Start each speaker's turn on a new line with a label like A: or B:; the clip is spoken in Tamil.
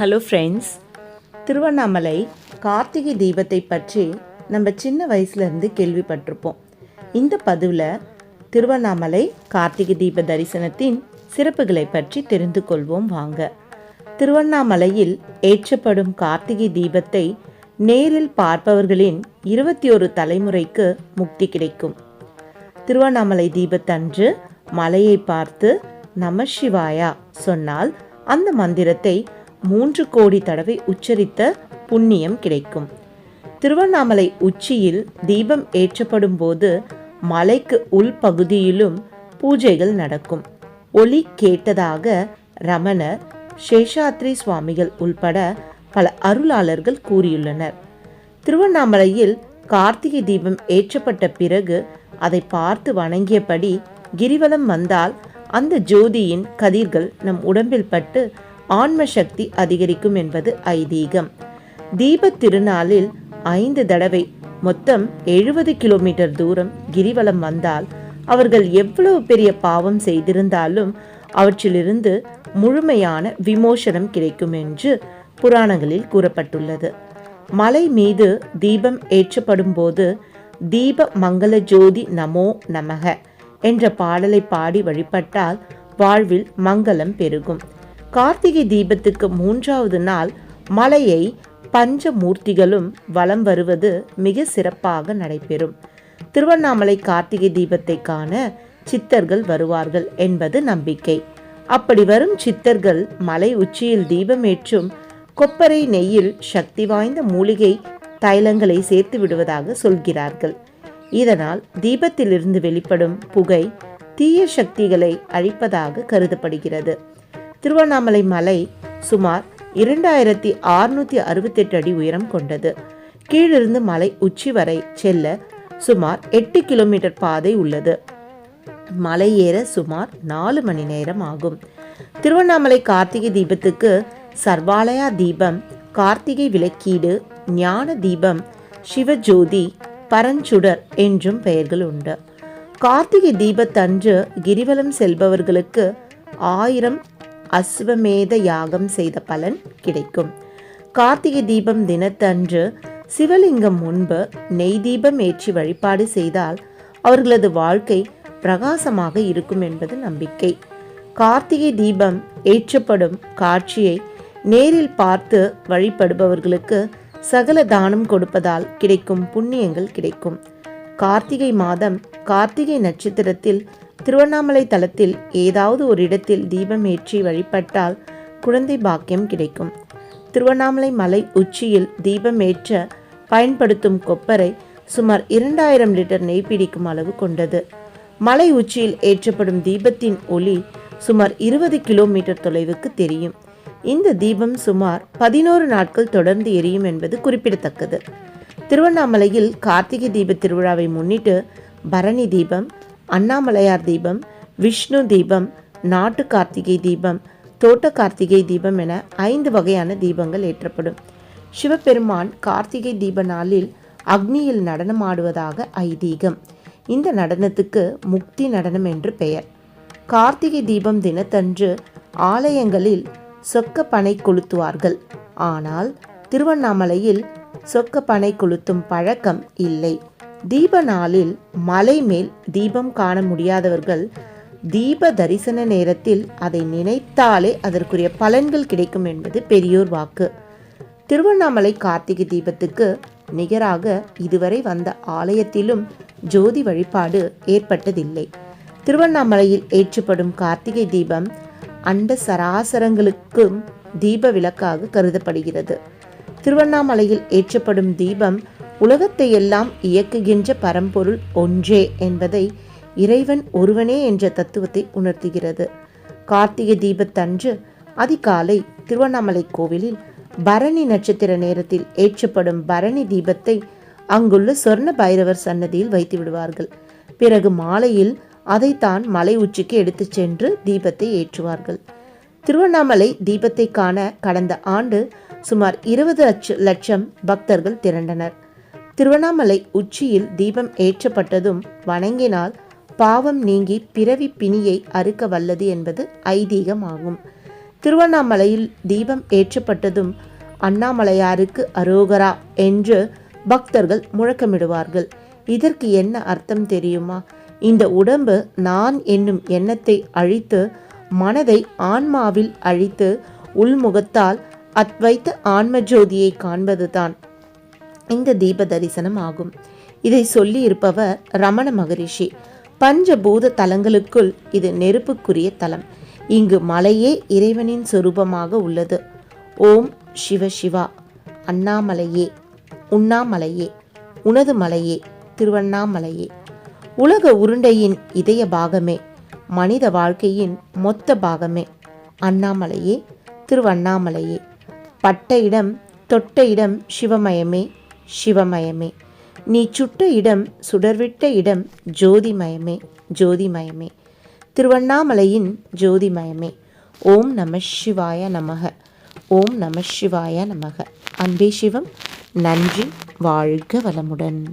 A: ஹலோ ஃப்ரெண்ட்ஸ் திருவண்ணாமலை கார்த்திகை தீபத்தை பற்றி நம்ம சின்ன வயசுலேருந்து கேள்விப்பட்டிருப்போம். இந்த பதிவில் திருவண்ணாமலை கார்த்திகை தீப தரிசனத்தின் சிறப்புகளை பற்றி தெரிந்து கொள்வோம் வாங்க. திருவண்ணாமலையில் ஏற்றப்படும் கார்த்திகை தீபத்தை நேரில் பார்ப்பவர்களின் இருபத்தி ஒரு தலைமுறைக்கு முக்தி கிடைக்கும். திருவண்ணாமலை தீபத்தன்று மலையை பார்த்து நம சிவாயா சொன்னால் அந்த மந்திரத்தை மூன்று கோடி தடவை உச்சரித்த புண்ணியம் கிடைக்கும். திருவண்ணாமலை உச்சியில் தீபம் ஏற்றப்படும் போது மலைக்கு உள்பகுதியிலும் பூஜைகள் நடக்கும். ஒளி கேட்டதாக ரமணர் சேஷாத்ரி சுவாமிகள் உள்பட பல அருளாளர்கள் கூறியுள்ளனர். திருவண்ணாமலையில் கார்த்திகை தீபம் ஏற்றப்பட்ட பிறகு அதை பார்த்து வணங்கியபடி கிரிவலம் வந்தால் அந்த ஜோதியின் கதிர்கள் நம் உடம்பில் பட்டு ஆன்ம சக்தி அதிகரிக்கும் என்பது ஐதீகம். தீப திருநாளில் ஐந்து தடவை மொத்தம் எழுபது கிலோமீட்டர் தூரம் கிரிவலம் வந்தால் அவர்கள் எவ்வளவு பெரிய பாவம் செய்திருந்தாலும் அவற்றிலிருந்து முழுமையான விமோசனம் கிடைக்கும் என்று புராணங்களில் கூறப்பட்டுள்ளது. மலை மீது தீபம் ஏற்றப்படும் போது தீப மங்கள ஜோதி நமோ நமக என்ற பாடலை பாடி வழிபட்டால் வாழ்வில் மங்களம் பெருகும். கார்த்திகை தீபத்துக்கு மூன்றாவது நாள் மலையை பஞ்சமூர்த்திகளும் வலம் வருவது மிக சிறப்பாக நடைபெறும். திருவண்ணாமலை கார்த்திகை தீபத்தை காண சித்தர்கள் வருவார்கள் என்பது நம்பிக்கை. அப்படி வரும் சித்தர்கள் மலை உச்சியில் தீபமேற்றும் கொப்பரை நெய்யில் சக்தி வாய்ந்த மூலிகை தைலங்களை சேர்த்து விடுவதாக சொல்கிறார்கள். இதனால் தீபத்திலிருந்து வெளிப்படும் புகை தீய சக்திகளை அழிப்பதாக கருதப்படுகிறது. திருவண்ணாமலை மலை சுமார் இரண்டாயிரத்தி அறுநூத்தி அறுபத்தெட்டு அடி உயரம் கொண்டது. கீழிருந்து மலை உச்சி வரை செல்ல சுமார் எட்டு கிலோமீட்டர் பாதை உள்ளது. மலை ஏற சுமார் நாலு மணி நேரம் ஆகும். திருவண்ணாமலை கார்த்திகை தீபத்துக்கு சர்வாலயா தீபம் கார்த்திகை விளக்கீடு ஞான தீபம் சிவஜோதி பரஞ்சுடர் என்றும் பெயர்கள் உண்டு. கார்த்திகை தீபத்தன்று கிரிவலம் செல்பவர்களுக்கு ஆயிரம் அஸ்வமேத யாகம் செய்த பலன் கிடைக்கும். கார்த்திகை தீபம் தினத்தன்று சிவலிங்கம் முன்பு நெய் தீபம் ஏற்றி வழிபாடு செய்தால் அவர்களது வாழ்க்கை பிரகாசமாக இருக்கும் என்பது நம்பிக்கை. கார்த்திகை தீபம் ஏற்றப்படும் காட்சியை நேரில் பார்த்து வழிபடுபவர்களுக்கு சகல தானம் கொடுப்பதால் கிடைக்கும் புண்ணியங்கள் கிடைக்கும். கார்த்திகை மாதம் கார்த்திகை நட்சத்திரத்தில் திருவண்ணாமலை தலத்தில் ஏதாவது ஒரு இடத்தில் தீபம் ஏற்றி வழிபட்டால் குழந்தை பாக்கியம் கிடைக்கும். திருவண்ணாமலை மலை உச்சியில் தீபம் ஏற்ற பயன்படுத்தும் கொப்பரை சுமார் இரண்டாயிரம் லிட்டர் நெய் பிடிக்கும் அளவு கொண்டது. மலை உச்சியில் ஏற்றப்படும் தீபத்தின் ஒளி சுமார் இருபது கிலோமீட்டர் தொலைவுக்கு தெரியும். இந்த தீபம் சுமார் பதினோரு நாட்கள் தொடர்ந்து எரியும் என்பது குறிப்பிடத்தக்கது. திருவண்ணாமலையில் கார்த்திகை தீப திருவிழாவை முன்னிட்டு பரணி தீபம் அண்ணாமலையார் தீபம் விஷ்ணு தீபம் நாட்டு கார்த்திகை தீபம் தோட்ட கார்த்திகை தீபம் என ஐந்து வகையான தீபங்கள் ஏற்றப்படும். சிவபெருமான் கார்த்திகை தீப நாளில் அக்னியில் நடனமாடுவதாக ஐதீகம். இந்த நடனத்துக்கு முக்தி நடனம் என்று பெயர். கார்த்திகை தீபம் தினத்தன்று ஆலயங்களில் சொக்க பனை கொளுத்துவார்கள். ஆனால் திருவண்ணாமலையில் சொக்க பனை கொளுத்தும் பழக்கம் இல்லை. தீப நாளில் மலை மேல் தீபம் காண முடியாதவர்கள் தீப தரிசன நேரத்தில் அதை நினைத்தாலே அதற்குரிய பலன்கள் கிடைக்கும் என்பது பெரியோர் வாக்கு. திருவண்ணாமலை கார்த்திகை தீபத்துக்கு நிகராக இதுவரை வந்த ஆலயத்திலும் ஜோதி வழிபாடு ஏற்பட்டதில்லை. திருவண்ணாமலையில் ஏற்றப்படும் கார்த்திகை தீபம் அண்ட சராசரங்களுக்கும் தீப விளக்காக கருதப்படுகிறது. திருவண்ணாமலையில் ஏற்றப்படும் தீபம் உலகத்தை எல்லாம் இயக்குகின்ற பரம்பொருள் ஒன்றே என்பதை இறைவன் ஒருவனே என்ற தத்துவத்தை உணர்த்துகிறது. கார்த்திகை தீபத்தன்று அதிகாலை திருவண்ணாமலை கோவிலில் பரணி நட்சத்திர நேரத்தில் ஏற்றப்படும் பரணி தீபத்தை அங்குள்ள சொர்ண பைரவர் சன்னதியில் வைத்து விடுவார்கள். பிறகு மாலையில் அதைத்தான் மலை உச்சிக்கு எடுத்துச் சென்று தீபத்தை ஏற்றுவார்கள். திருவண்ணாமலை தீபத்தை காண கடந்த ஆண்டு சுமார் இருபது லட்சம் பக்தர்கள் திரண்டனர். திருவண்ணாமலை உச்சியில் தீபம் ஏற்றப்பட்டதும் வணங்கினால் பாவம் நீங்கி பிறவி பிணியை அறுக்க வல்லது என்பது ஐதீகமாகும். திருவண்ணாமலையில் தீபம் ஏற்றப்பட்டதும் அண்ணாமலையாருக்கு அரோகரா என்று பக்தர்கள் முழக்கமிடுவார்கள். இதற்கு என்ன அர்த்தம் தெரியுமா? இந்த உடம்பு நான் என்னும் எண்ணத்தை அழித்து மனதை ஆன்மாவில் அழித்து உள்முகத்தால் அத்வைத்த ஆன்ம ஜோதியை காண்பதுதான். இந்த தீப தரிசனம் ஆகும். இதை சொல்லி இருப்பவர் ரமண மகரிஷி. பஞ்சபூத தலங்களுக்குள் இது நெருப்புக்குரிய தலம். இங்கு மலையே இறைவனின் சொரூபமாக உள்ளது. ஓம் சிவ சிவா. அண்ணாமலையே உண்ணாமலையே உனது மலையே திருவண்ணாமலையே. உலக உருண்டையின் இதய பாகமே மனித வாழ்க்கையின் மொத்த பாகமே. அண்ணாமலையே திருவண்ணாமலையே. பட்ட இடம் தொட்ட இடம் சிவமயமே. சிவமயமே. நீ சுட்ட இடம் சுடர்விட்ட இடம் ஜோதிமயமே ஜோதிமயமே. திருவண்ணாமலையின் ஜோதிமயமே. ஓம் நம சிவாய நமக. ஓம் நம சிவாய நமக. அன்பே சிவம் நன்றி வாழ்க வளமுடன்.